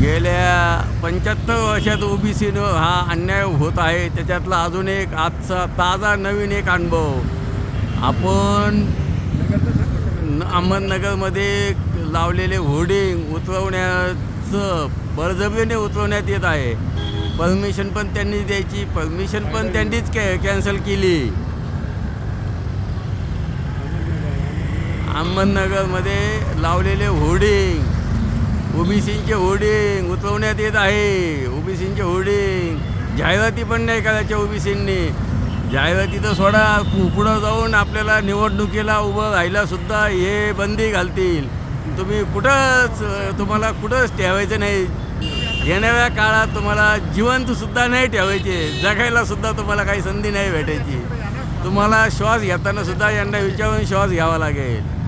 गेल्या पंच्याहत्तर वर्षात ओबीसीनं हा अन्याय होत आहे. त्याच्यातला अजून एक आजचा ताजा नवीन एक अनुभव. आपण अहमदनगरमध्ये लावलेले होर्डिंग उतरवण्याचं बळजबरीने उतरवण्यात येत आहे. परमिशन पण त्यांनी द्यायची. परमिशन पण त्यांनीच कॅ कॅन्सल केली. अहमदनगरमध्ये लावलेले होर्डिंग ओबीसींचे होर्डिंग उतरवण्यात येत आहे. ओबीसींचे होर्डिंग. जाहिराती पण नाही करायच्या ओबीसींनी जाहिराती तर सोडा पु- पुढं जाऊन आपल्याला निवडणुकीला उभं राहिलासुद्धा हे बंदी घालतील. तुम्ही कुठंच तुम्हाला कुठंच ठेवायचं नाही. येणाऱ्या काळात तुम्हाला जिवंतसुद्धा नाही ठेवायचे. जगायलासुद्धा तुम्हाला काही संधी नाही भेटायची. तुम्हाला श्वास घेतानासुद्धा यांना विचारून श्वास घ्यावा लागेल.